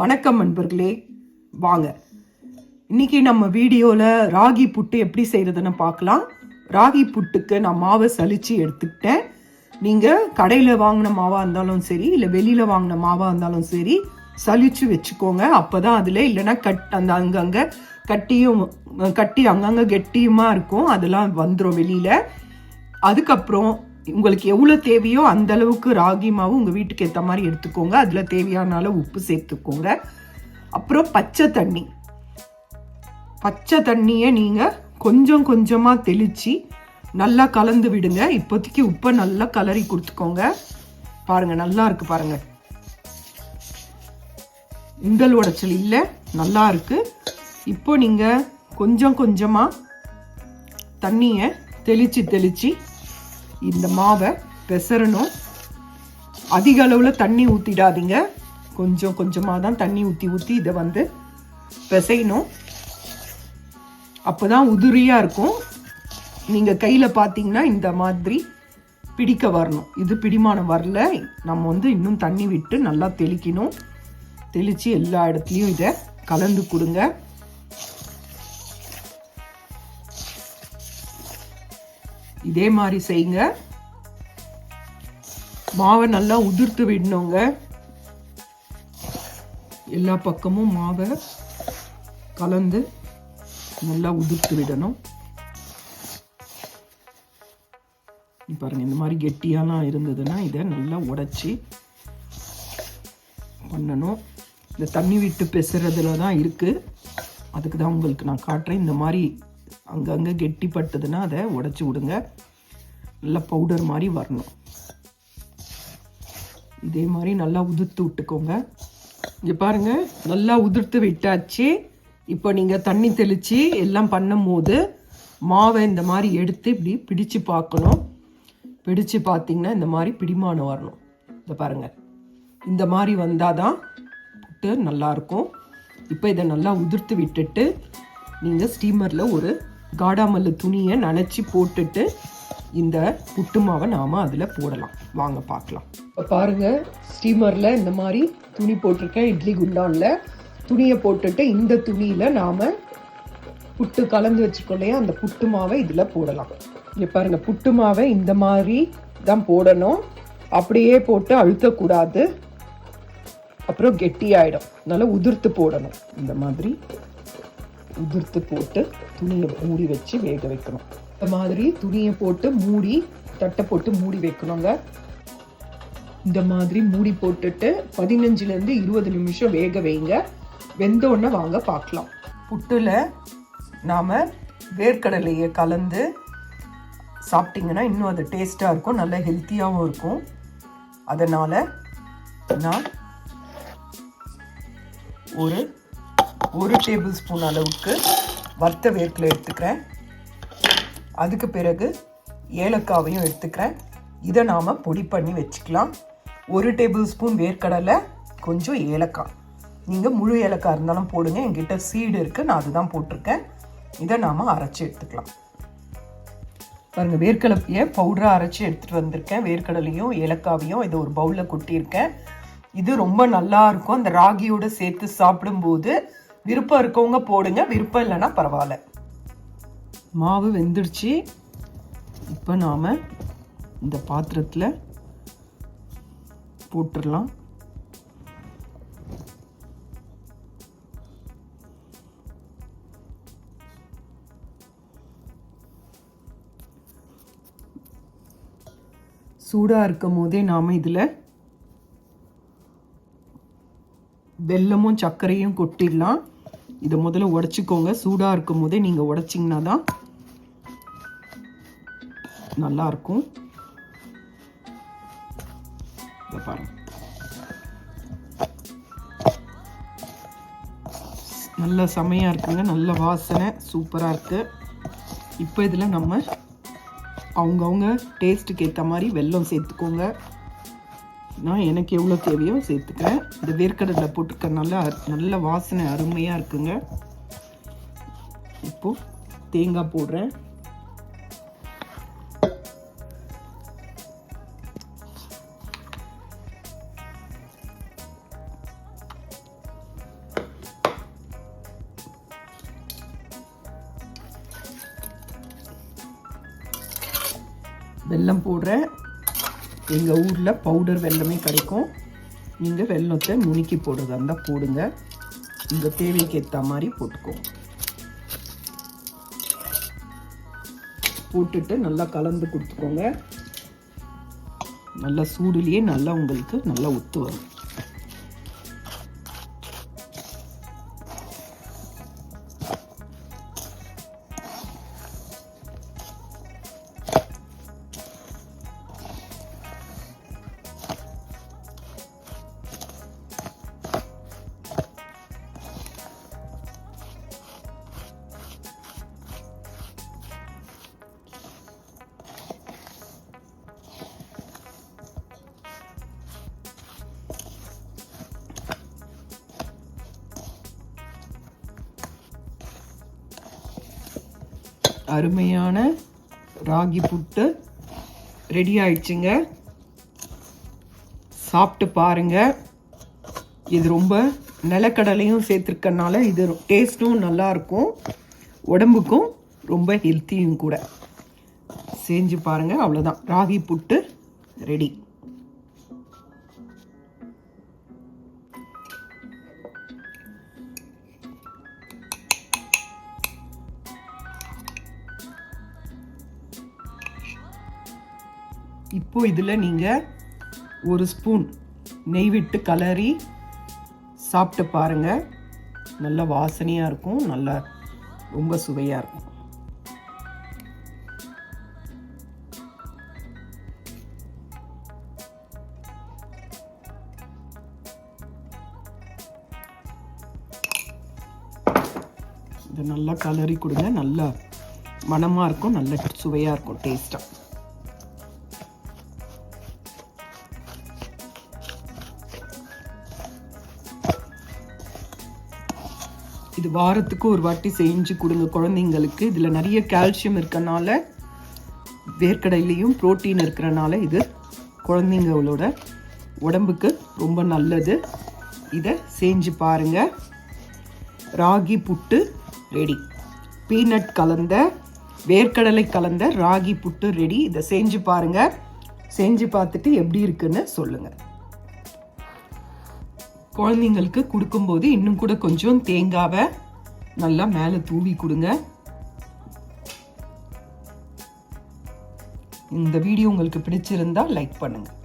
வணக்கம் நண்பர்களே. வாங்க. இன்னைக்கு நம்ம வீடியோவில் ராகி புட்டு எப்படி செய்கிறதுன்னு பார்க்கலாம். ராகி புட்டுக்கு நான் மாவை சலித்து எடுத்துக்கிட்டேன். நீங்கள் கடையில் வாங்கின மாவாக இருந்தாலும் சரி இல்லை வெளியில் வாங்கின மாவாக இருந்தாலும் சரி சலித்து வச்சுக்கோங்க. அப்போ தான் அதில் இல்லைன்னா கட் அந்த அங்கங்கே கட்டியும் கட்டி அங்கங்கே கெட்டியுமா இருக்கும். அதெல்லாம் வந்துடும் வெளியில். அதுக்கப்புறம் உங்களுக்கு எவ்வளோ தேவையோ அந்த அளவுக்கு ராகி மாவு உங்கள் வீட்டுக்கு ஏற்ற மாதிரி எடுத்துக்கோங்க. அதில் தேவையான அளவு உப்பு சேர்த்துக்கோங்க. அப்புறம் பச்சை தண்ணி. பச்சை தண்ணியை நீங்கள் கொஞ்சம் கொஞ்சமாக தெளித்து நல்லா கலந்து விடுங்க. இப்போதைக்கு உப்பை நல்லா கலரி கொடுத்துக்கோங்க. பாருங்கள் நல்லா இருக்குது பாருங்கள் உங்கள் உடைச்சல் இல்லை நல்லா இருக்குது இப்போ நீங்கள் கொஞ்சம் கொஞ்சமாக தண்ணியை தெளித்து தெளித்து இந்த மாவை பெசரணும். அதிக அளவில் தண்ணி ஊற்றிடாதீங்க கொஞ்சம் கொஞ்சமாக தான் தண்ணி ஊற்றி ஊற்றி இதை வந்து பிசையணும். அப்போ தான் உதிரியாக இருக்கும். நீங்கள் கையில் பார்த்தீங்கன்னா இந்த மாதிரி பிடிக்க வரணும். இது பிடிமானம் வரல. நம்ம வந்து இன்னும் தண்ணி விட்டு நல்லா தெளிக்கணும். தெளித்து எல்லா இடத்துலையும் இதை கலந்து கொடுங்க. இதே மாதிரி செய்யுங்க. மாவை நல்லா உதிர்த்து விடணுங்க. எல்லா பக்கமும் மாவை கலந்து நல்லா உதிர்த்து விடணும். இங்க பாருங்க இந்த மாதிரி கெட்டியாலாம் இருந்ததுன்னா இதை நல்லா உடைச்சி பண்ணணும். இந்த தண்ணி விட்டு பெசுறதுல தான் இருக்குது அதுக்கு தான் உங்களுக்கு நான் காட்டுறேன். இந்த மாதிரி அங்கங்கே கெட்டிப்பட்டதுன்னா அதை உடச்சி விடுங்க. நல்லா பவுடர் மாதிரி வரணும். இதே மாதிரி நல்லா உதிர்த்து விட்டுக்கோங்க. இங்கே பாருங்க நல்லா உதிர்த்து விட்டாச்சு. இப்போ நீங்கள் தண்ணி தெளித்து எல்லாம் பண்ணும்போது மாவை இந்த மாதிரி எடுத்து இப்படி பிடிச்சு பார்க்கணும். பிடிச்சு பார்த்தீங்கன்னா இந்த மாதிரி பிடிமானம் வரணும். இதை பாருங்கள் இந்த மாதிரி வந்தால் தான் புட்டு நல்லாயிருக்கும் இப்போ இதை நல்லா உதிர்த்து விட்டுட்டு நீங்கள் ஸ்டீமரில் ஒரு காடாமல்லு துணியை நனைச்சி போட்டுட்டு இந்த புட்டு மாவை நாம் அதில் போடலாம். வாங்க பார்க்கலாம். இப்போ பாருங்கள் ஸ்டீமரில் இந்த மாதிரி துணி போட்டிருக்கேன் இட்லி குண்டானில். துணியை போட்டுட்டு இந்த துணியில் நாம் புட்டு கலந்து வச்சுருக்கோம் இல்லையா? அந்த புட்டு மாவை இதில் போடலாம். இங்கே பாருங்கள் புட்டு மாவை இந்த மாதிரி தான் போடணும். அப்படியே போட்டு அழுத்தக்கூடாது. அப்புறம் கெட்டியாகிடும் நல்லா உதிர்த்து போடணும். இந்த மாதிரி. உதிர்த்து போட்டு துணியை மூடி வச்சு வேக வைக்கணும். இந்த மாதிரி துணியை போட்டு மூடி தட்டை போட்டு மூடி வைக்கணுங்க. இந்த மாதிரி மூடி போட்டுட்டு பதினஞ்சுலேருந்து இருபது நிமிஷம் வேக வைங்க. வெந்த உடனே வாங்க பார்க்கலாம். புட்டில் நாம் வேர்க்கடலையை கலந்து சாப்பிட்டிங்கன்னா இன்னும் அது டேஸ்ட்டாக இருக்கும் நல்ல ஹெல்த்தியாகவும் இருக்கும். அதனால் நான் ஒரு ஒரு டேபிள் ஸ்பூன் அளவுக்கு வறுத்த வேர்க்கலை எடுத்துக்கிறேன். அதுக்கு பிறகு ஏலக்காவையும் எடுத்துக்கிறேன். இதை நாம் பொடி பண்ணி வச்சுக்கலாம். ஒரு டேபிள் ஸ்பூன் வேர்க்கடலை கொஞ்சம் ஏலக்காய். நீங்கள் முழு ஏலக்காய் இருந்தாலும் போடுங்க. என்கிட்ட சீடு இருக்குது நான் அதுதான் போட்டிருக்கேன். இதை நாம் அரைச்சி எடுத்துக்கலாம். பாருங்கள் வேர்க்கடலையை பவுடராக அரைச்சி எடுத்துகிட்டு வந்திருக்கேன். வேர்க்கடலையும் ஏலக்காவையும் இதை ஒரு பவுலில் கொட்டியிருக்கேன். இது ரொம்ப நல்லா இருக்கும். அந்த ராகியோடு சேர்த்து சாப்பிடும்போது விருப்பம் இருக்கவங்க போடுங்க விருப்பம் இல்லைன்னா பரவாயில்ல. மாவு வெந்துடுச்சு. இப்போ நாம் இந்த பாத்திரத்தில் போட்டுடலாம். சூடாக இருக்கும் போதே நாம் இதில் வெல்லமும் சர்க்கரையும் கொட்டிடலாம். இதை முதல்ல உடச்சிக்கோங்க. சூடாக இருக்கும் போதே நீங்கள் உடச்சிங்கன்னா தான் நல்லாயிருக்கும் இதை பாருங்க. நல்ல செமையாக இருக்குங்க. நல்ல வாசனை சூப்பராக இருக்குது இப்போ இதில் நம்ம அவங்கவுங்க டேஸ்ட்டுக்கு ஏற்ற மாதிரி வெல்லம் சேர்த்துக்கோங்க. நான் எனக்கு எவ்வளோ தேவையோ சேர்த்துக்கிறேன். இந்த வேர்க்கடலை போட்டுக்கிறனால நல்ல வாசனை அருமையாக இருக்குங்க. இப்போ தேங்காய் போடுறேன். வெல்லம் போடுறேன். எங்கள் ஊரில் பவுடர் வெல்லமே கிடைக்கும். நீங்கள் வெல்லத்தை நுணுக்கி போடுறதா இருந்தால் போடுங்க. உங்கள் தேவைக்கு ஏற்ற மாதிரி போட்டுக்கோங்க. போட்டுட்டு நல்லா கலந்து கொடுத்துக்கோங்க. நல்லா சூடுலேயே நல்லா உங்களுக்கு நல்லா ஒத்து வரும். அருமையான ராகி புட்டு. ரெடி ஆயிடுச்சுங்க. சாப்பிட்டு பாருங்கள் இது ரொம்ப நிலக்கடலையும் சேர்த்துருக்கனால இது டேஸ்ட்டும் நல்லாயிருக்கும். உடம்புக்கும் ரொம்ப ஹெல்த்தியும் கூட. செஞ்சு பாருங்கள் அவ்வளோதான் ராகி புட்டு ரெடி இப்போ இதில் நீங்கள் ஒரு ஸ்பூன் நெய் விட்டு கலரி சாப்பிட்டு பாருங்க. நல்ல வாசனையாக இருக்கும். நல்ல ரொம்ப சுவையாக இருக்கும். இது நல்லா கலரி கொடுங்க. நல்லா மணமாக இருக்கும். நல்ல சுவையாக இருக்கும். டேஸ்ட்டாக இது வாரத்துக்கு ஒரு வாட்டி செஞ்சு கொடுங்க குழந்தைங்களுக்கு. இதில் நிறைய கால்சியம் இருக்கனால வேர்க்கடையிலையும் புரோட்டீன் இருக்கிறனால இது குழந்தைங்களோட உடம்புக்கு ரொம்ப நல்லது. இதை செஞ்சு பாருங்க. ராகி புட்டு ரெடி பீனட் கலந்த வேர்க்கடலை கலந்த ராகி புட்டு ரெடி இதை செஞ்சு பாருங்க. செஞ்சு பார்த்துட்டு எப்படி இருக்குன்னு சொல்லுங்கள் குழந்தைங்களுக்கு கொடுக்கும்போது இன்னும் கூட கொஞ்சம் தேங்காவை நல்லா மேலே தூவி கொடுங்க. இந்த வீடியோ உங்களுக்கு பிடிச்சிருந்தா லைக் பண்ணுங்கள்